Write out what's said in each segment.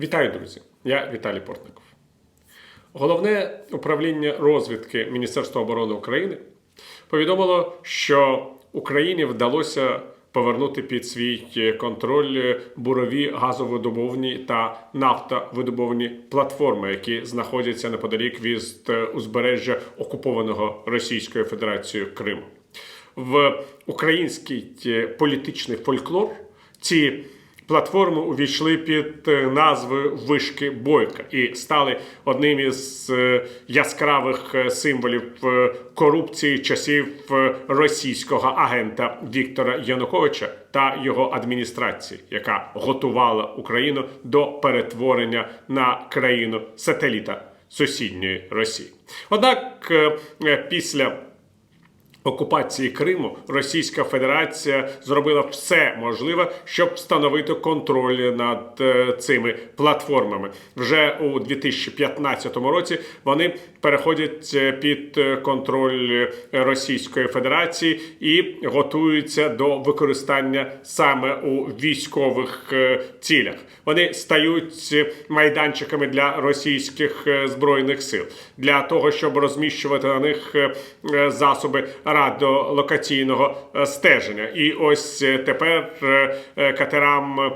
Вітаю, друзі! Я Віталій Портников. Головне управління розвідки Міністерства оборони України повідомило, що Україні вдалося повернути під свій контроль бурові газовидобувні та нафтовидобувні платформи, які знаходяться неподалік від узбережжя окупованого Російською Федерацією Криму. В український е, політичний фольклор ці платформи увійшли під е, назвою Вишки Бойка і стали одним із е, яскравих е, символів корупції часів російського агента Віктора Януковича та його адміністрації, яка готувала Україну до перетворення на країну сателіта сусідньої Росії. Однак після окупації Криму Російська Федерація зробила все можливе, щоб встановити контроль над е, цими платформами. Вже у 2015 році вони переходять е, під е, контроль Російської Федерації і готуються до використання саме у військових цілях. Вони стають майданчиками для російських збройних сил для того, щоб розміщувати на них засоби радіолокаційного е, стеження. І ось е, тепер е, катерам.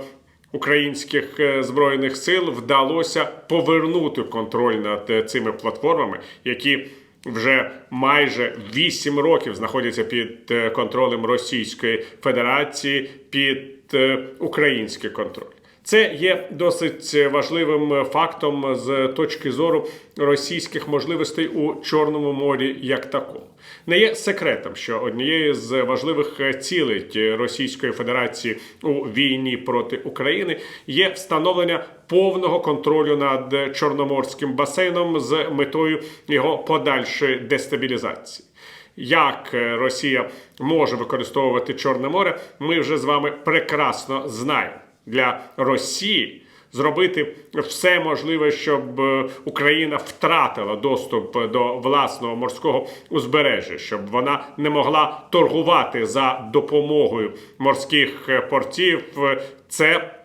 Українських збройних сил вдалося повернути контроль над цими платформами, які вже майже 8 років знаходяться під контролем Російської Федерації, під український контроль. Це є досить важливим фактом з точки зору російських можливостей у Чорному морі як такому. Не є секретом, що однією з важливих цілей Російської Федерації у війні проти України є встановлення повного контролю над Чорноморським басейном з метою його подальшої дестабілізації. Як Росія може використовувати Чорне море, ми вже з вами прекрасно знаємо. Для Росії зробити все можливе, щоб е, Україна втратила доступ до власного морського узбережжя, щоб вона не могла торгувати за допомогою морських е, портів. Е, Це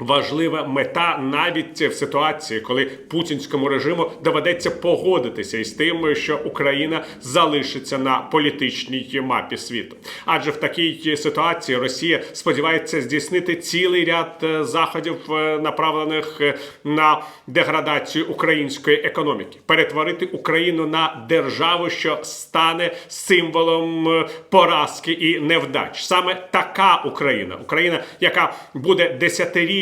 Важлива мета навіть в ситуації, коли путінському режиму доведеться погодитися із тим, що Україна залишиться на політичній мапі світу. Адже в такій ситуації Росія сподівається здійснити цілий ряд е, заходів, е, направлених е, на деградацію української економіки, перетворити Україну на державу, що стане символом поразки і невдач. Саме така Україна, Україна, яка буде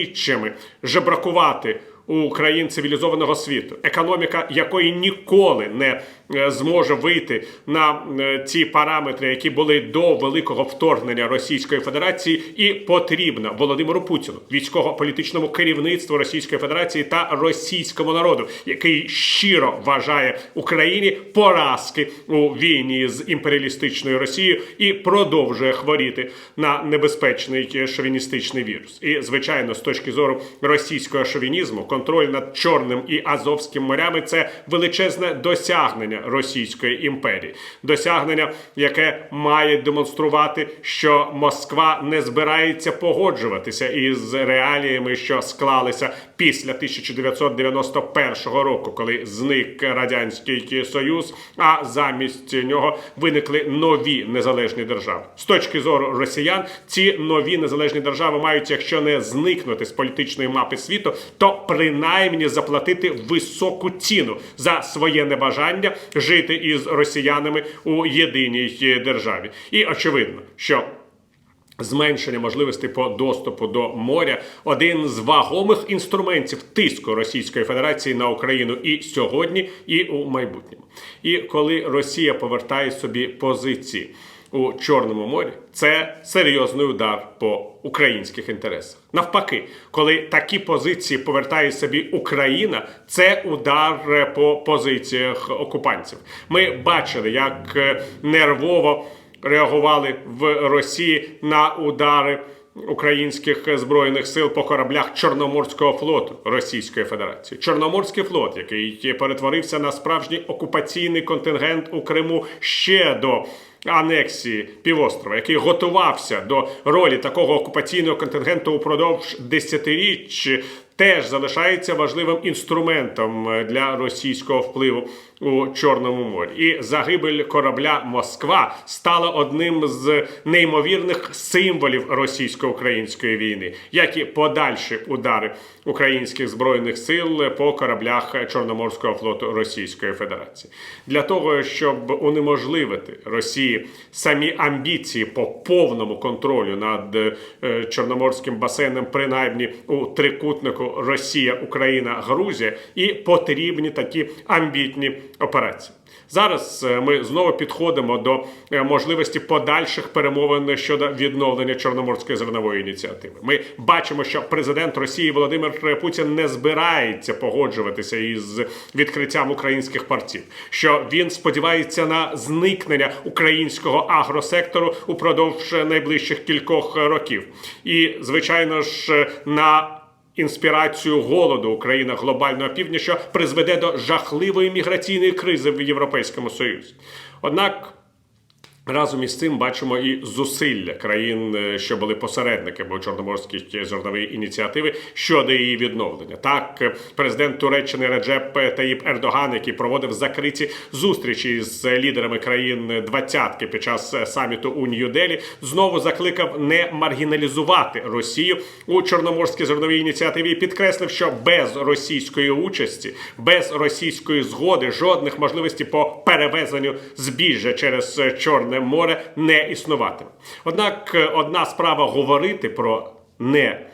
десятиріччями жебракувати у країн цивілізованого світу, економіка якої ніколи не е, зможе вийти на е, ті параметри, які були до великого вторгнення Російської Федерації, і потрібна Володимиру Путіну, військово-політичному керівництву Російської Федерації та російському народу, який щиро вважає Україні поразки у війні з імперіалістичною Росією і продовжує хворіти на небезпечний шовіністичний вірус. І звичайно, з точки зору російського шовінізму, контроль над Чорним і Азовським морями це величезне досягнення Російської імперії, досягнення, яке має демонструвати, що Москва не збирається погоджуватися із реаліями, що склалися після 1991 року, коли зник радянський союз, а замість нього виникли нові незалежні держави. З точки зору росіян, ці нові незалежні держави мають, якщо не зникнути з політичної мапи світу, то принаймні заплатити високу ціну за своє небажання жити із росіянами у єдиній державі. І очевидно, що Зменшення можливостей по доступу до моря один з вагомих інструментів тиску Російської Федерації на Україну і сьогодні, і у майбутньому. І коли Росія повертає собі позиції у Чорному морі, це серйозний удар по українських інтересах. Навпаки, коли такі позиції повертає собі Україна, це удар е, по позиціях окупантів. Ми бачили, як е, нервово реагували в Росії на удари українських збройних сил по кораблях Чорноморського флоту Російської Федерації. Чорноморський флот, який перетворився на справжній окупаційний контингент у Криму ще до. Анексії півострова, який готувався до ролі такого окупаційного контингенту упродовж десятиріч, теж залишається важливим інструментом для російського впливу у Чорному морі. І загибель корабля Москва стала одним з неймовірних символів російсько-української війни, як і подальші удари українських збройних сил по кораблях Чорноморського флоту Російської Федерації, для того, щоб унеможливити Росії самі амбіції по повному контролю над е, Чорноморським басейном, принаймні у трикутнику Росія, Україна, Грузія, і потрібні такі амбітні операції. Зараз е, ми знову підходимо до е, можливості подальших перемовин щодо відновлення Чорноморської зернової ініціативи. Ми бачимо, що президент Росії Володимир Путін не збирається погоджуватися із відкриттям українських портів, що він сподівається на зникнення українського агросектору упродовж найближчих кількох років, і звичайно ж на інспірацію голоду у країнах глобального півдня, що призведе до жахливої міграційної кризи в Європейському Союзі. Однак Разом із цим бачимо і зусилля країн, е, що були посередниками у Чорноморській зерновій ініціативи щодо її відновлення. Так, е, президент Туреччини Реджеп Таїп Ердоган, який проводив закриті зустрічі з лідерами країн двадцятки під час е, саміту у Нью-Делі, знову закликав не маргіналізувати Росію у Чорноморській зерновій ініціативі і підкреслив, що без російської участі, без російської згоди жодних можливостей по перевезенню збіжжя через Чорне море не існуватиме. Однак е, одна справа говорити про не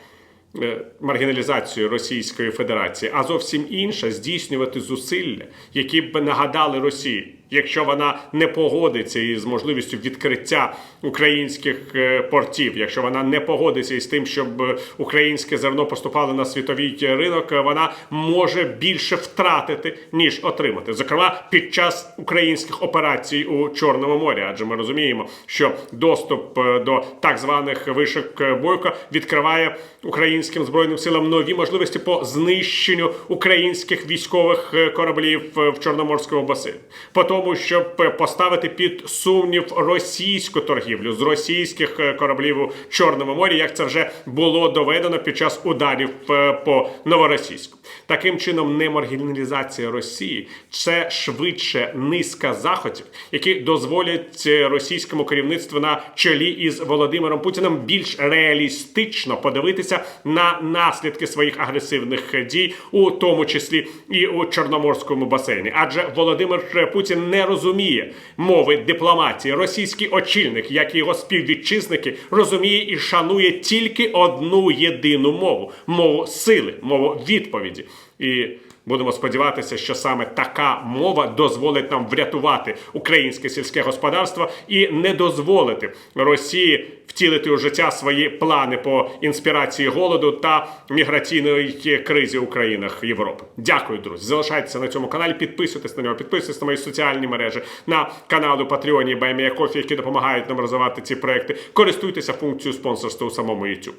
е, маргіналізацію Російської Федерації, а зовсім інша здійснювати зусилля, які б нагадали Росії. Якщо вона не погодиться із можливістю відкриття українських е, портів, якщо вона не погодиться із тим, щоб е, українське зерно поступало на світовий ринок, е, вона може більше втратити ніж отримати. Зокрема, під час українських операцій у Чорному морі, адже ми розуміємо, що доступ до так званих вишок Бойко відкриває українським збройним силам нові можливості по знищенню українських військових кораблів в Чорноморському басейні. По тому, щоб е, поставити під сумнів російську торгівлю з російських е, кораблів у Чорному морі, як це вже було доведено під час ударів е, по новоросійську. Таким чином, не маргіналізація Росії це швидше низка заходів, які дозволять російському керівництву на чолі із Володимиром Путіним більш реалістично подивитися на наслідки своїх агресивних дій, у тому числі і у Чорноморському басейні. Адже Володимир Путін не розуміє мови дипломатії. Російський очільник, як і його співвітчизники, розуміє і шанує тільки одну єдину мову мову сили, мову відповіді. І будемо сподіватися, що саме така мова дозволить нам врятувати українське сільське господарство і не дозволити Росії втілити у життя свої плани по інспірації голоду та міграційної кризі у країнах Європи. Дякую, друзі. Залишайтеся на цьому каналі, підписуйтесь на нього, підписуйтесь на мої соціальні мережі, на канали у Патреоні Баймія Кофі, які допомагають нам розвивати ці проекти. Користуйтеся функцією спонсорства у самому YouTube.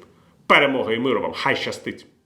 Перемоги і миру вам! Хай щастить!